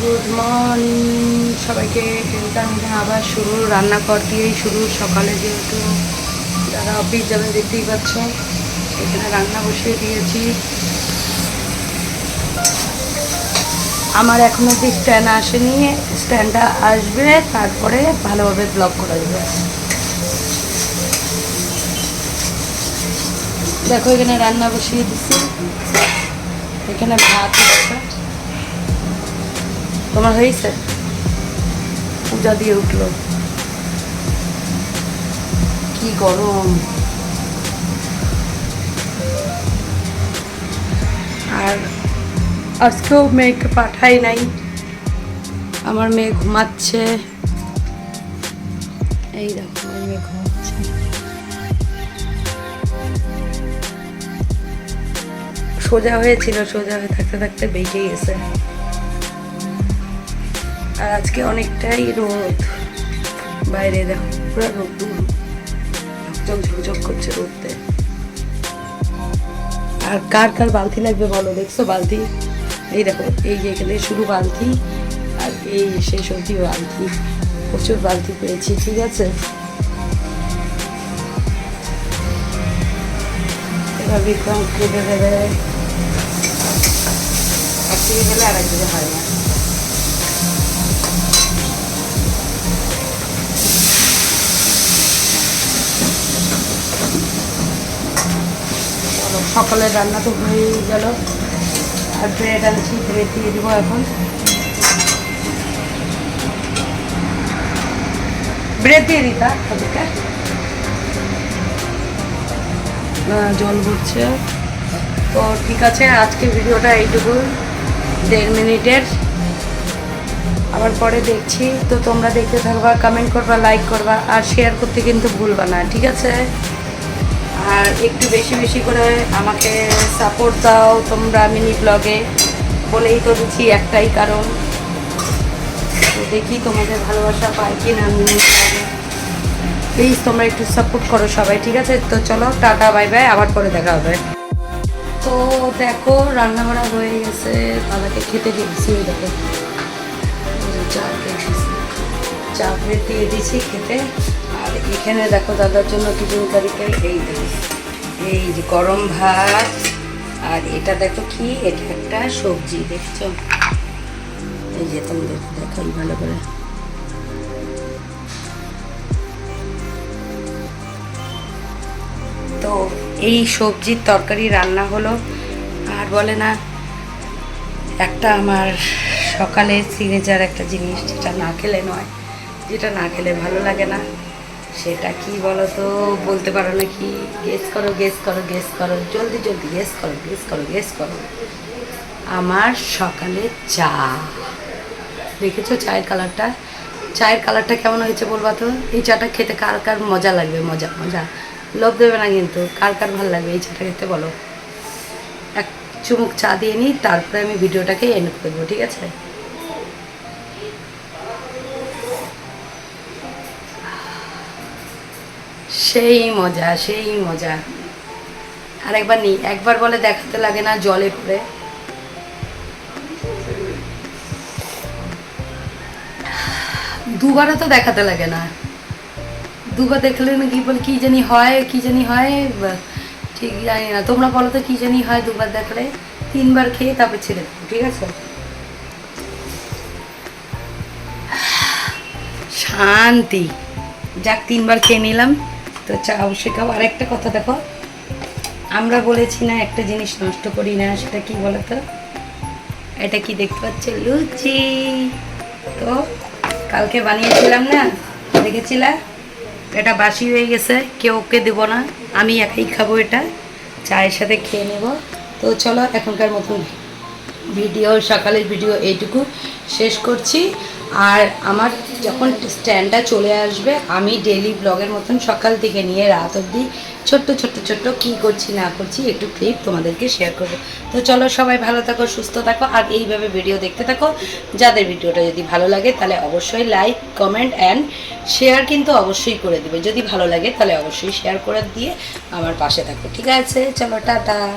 Good morning. সবাইকে থেকে আবার শুরু রান্নাঘর দিয়েই শুরু। সকালে যেহেতু যারা অফিস যাবে দেখতেই পাচ্ছ এখানে রান্না বসিয়ে দিয়েছি। আমার এখন অব্দি স্ট্যান্ড আসেনি। স্ট্যান্ডটা আসবে, তারপরে ভালোভাবে ব্লগ করা যাবে। দেখো, এখানে রান্না বসিয়ে দিচ্ছি। এখানে ভাত হচ্ছে তোমার হয়েছে? পূজা দিয়ে উঠল। কি গরম। আর আজকেও মেয়েকে পাঠাই নাই। আমার মেয়ে ঘুমাচ্ছে। এই দেখো, আমার মেয়ে ঘুমাচ্ছে। সোজা হয়েছিল, সোজা হয়ে থাকতে থাকতে বেঁকে গেছে। আর আজকে অনেকটাই রোদ। বাইরে দেখো, পুরো রোদ ঝকঝক ঝকঝক করছে রোদতে। আর কার কার বালতি লাগবে বলো? দেখছ বালতি? এই দেখো, এই যে এখানে শুরু বালতি, আর এই শেষ অবধি বালতি। প্রচুর বালতি পেয়েছি, ঠিক আছে? এবার বিক্রম কেটে দেবে। একদিকে গেলে আর একদিকে হয় না। সকালের রান্না তো হয়ে গেল। আর ব্রেড আনছি ব্রেড দিয়ে দিব এখন। ব্রেড দিয়ে দিতা ওদেরকে জল ভরছে। তো ঠিক আছে, আজকে ভিডিওটা এইটুকু। দেড় মিনিটের। আবার পরে দেখছি। তো তোমরা দেখতে থাকবা কমেন্ট করবা লাইক করবা, আর শেয়ার করতে কিন্তু ভুলবা না, ঠিক আছে? আর একটু বেশি বেশি করে আমাকে সাপোর্ট দাও, তোমরা মিনি ব্লগে বলেই তো দিচ্ছি একটাই কারণ। তো দেখি তোমাদের ভালোবাসা পাই কি না মিনি প্লিজ তোমরা একটু সাপোর্ট করো সবাই, ঠিক আছে? তো চলো, টাটা বাই বাই আবার পরে দেখা হবে। তো দেখো রান্না বান্না হয়ে গেছে। দাদাকে খেতে ওই দেখো। চা খেয়েছি চা দিয়ে দিয়েছি খেতে। আর এখানে দেখো দাদার জন্য টিফিন কারিতে এই দেখো এই যে গরম ভাত আর এটা দেখো কি? এটা একটা সবজি, দেখছ? এই যে তোমাদের দেখাই ভালো করে। তো এই সবজির তরকারি রান্না হলো। আর বলে না, একটা আমার সকালে সিগনেচার একটা জিনিস যেটা না খেলে নয়, যেটা না খেলে ভালো লাগে না। সেটা কি বলো তো বলতে পারো না কি গেস করো গেস করো গেস করো। জলদি জলদি গেস করো গেস করো গেস করো। আমার সকালে চা। দেখেছ চায়ের কালারটা? চায়ের কালারটা কেমন হয়েছে বলবা তো? এই চাটা খেতে কার কার মজা লাগবে? মজা মজা। লোভ দেবে না কিন্তু। কার কার ভালো লাগবে? এই চাটা খেতে বলো। এক চুমুক চা দিয়ে নিই, তারপরে আমি ভিডিওটাকে এন্ড করে দেবো, ঠিক আছে? সেই মজা সেই মজা। আর একবার নি, একবার বলে দেখাতে লাগে না জলে পড়ে। দুবারও তো দেখাতে লাগে না। দুবার দেখলে কি বল কি জানি হয়, কি জানি হয় ঠিক জানি না। তোমরা বলো তো কি জানি হয় দুবার দেখলে। তিনবার খেয়ে তারপর ছেড়ে দেবো, ঠিক আছে? শান্তি। যাক, তিনবার খেয়ে নিলাম। তো চা অবশ্যই খাও। আর একটা কথা দেখো, আমরা বলেছি না একটা জিনিস নষ্ট করি না, সেটা কি বলো তো এটা কি দেখতে পাচ্ছ? লুচি। তো কালকে বানিয়েছিলাম না, দেখেছিলা? এটা বাসি হয়ে গেছে, কেউ ওকে দেবো না, আমি একাই খাব এটা, চায়ের সাথে খেয়ে নেব। তো চলো, এখনকার মতন ভিডিও, সকালের ভিডিও এইটুকু শেষ করছি। আর আমার যখন স্ট্যান্ডটা চলে আসবে, আমি ডেলি ব্লগের মতন সকাল থেকে নিয়ে রাত অবধি ছোট্ট ছোট্ট ছোট্ট কী করছি, না করছি একটু ক্লিপ তোমাদেরকে শেয়ার করব। তো চলো সবাই ভালো থাকো, সুস্থ থাকো আর এইভাবে ভিডিও দেখতে থাকো। যাদের ভিডিওটা যদি ভালো লাগে তাহলে অবশ্যই লাইক কমেন্ট অ্যান্ড শেয়ার কিন্তু অবশ্যই করে দিবে। যদি ভালো লাগে তাহলে অবশ্যই শেয়ার করে দিয়ে আমার পাশে থাকো। ঠিক আছে? চলো, টাটা।